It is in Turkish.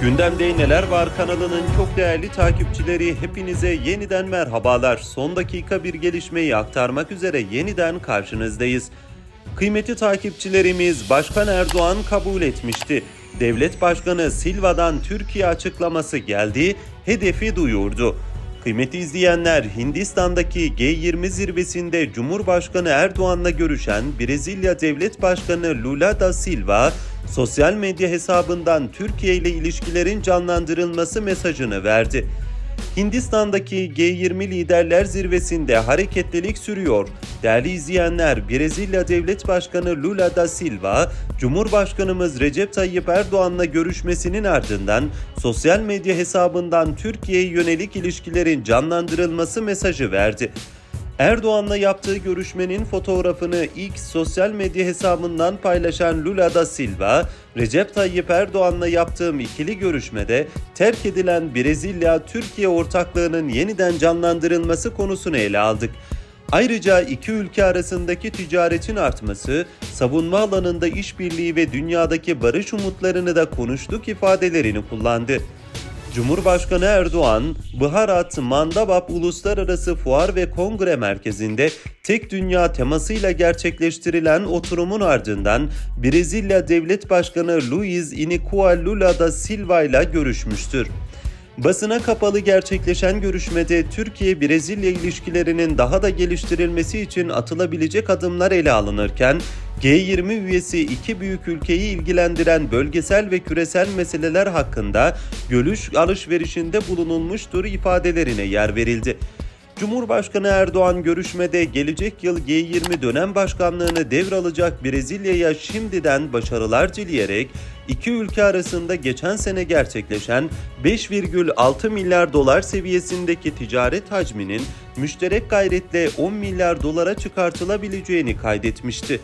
Gündemde Neler Var kanalının çok değerli takipçileri hepinize yeniden merhabalar. Son dakika bir gelişmeyi aktarmak üzere yeniden karşınızdayız. Kıymetli takipçilerimiz Başkan Erdoğan kabul etmişti. Devlet Başkanı Silva'dan Türkiye açıklaması geldi, hedefi duyurdu. Kıymetli izleyenler, Hindistan'daki G20 zirvesinde Cumhurbaşkanı Erdoğan'la görüşen Brezilya Devlet Başkanı Lula da Silva, sosyal medya hesabından Türkiye ile ilişkilerin canlandırılması mesajını verdi. Hindistan'daki G20 Liderler Zirvesi'nde hareketlilik sürüyor. Değerli izleyenler, Brezilya Devlet Başkanı Lula da Silva, Cumhurbaşkanımız Recep Tayyip Erdoğan'la görüşmesinin ardından sosyal medya hesabından Türkiye'ye yönelik ilişkilerin canlandırılması mesajı verdi. Erdoğan'la yaptığı görüşmenin fotoğrafını ilk sosyal medya hesabından paylaşan Lula da Silva, Recep Tayyip Erdoğan'la yaptığım ikili görüşmede terk edilen Brezilya-Türkiye ortaklığının yeniden canlandırılması konusunu ele aldık. Ayrıca iki ülke arasındaki ticaretin artması, savunma alanında işbirliği ve dünyadaki barış umutlarını da konuştuk ifadelerini kullandı. Cumhurbaşkanı Erdoğan, Bharat Mandabap Uluslararası Fuar ve Kongre Merkezi'nde tek dünya temasıyla gerçekleştirilen oturumun ardından Brezilya Devlet Başkanı Luiz Inicua Lula da Silva ile görüşmüştür. Basına kapalı gerçekleşen görüşmede Türkiye-Brezilya ilişkilerinin daha da geliştirilmesi için atılabilecek adımlar ele alınırken, G20 üyesi iki büyük ülkeyi ilgilendiren bölgesel ve küresel meseleler hakkında görüş alışverişinde bulunulmuştur ifadelerine yer verildi. Cumhurbaşkanı Erdoğan görüşmede gelecek yıl G20 dönem başkanlığını devralacak Brezilya'ya şimdiden başarılar dileyerek iki ülke arasında geçen sene gerçekleşen 5,6 milyar dolar seviyesindeki ticaret hacminin müşterek gayretle 10 milyar dolara çıkartılabileceğini kaydetmişti.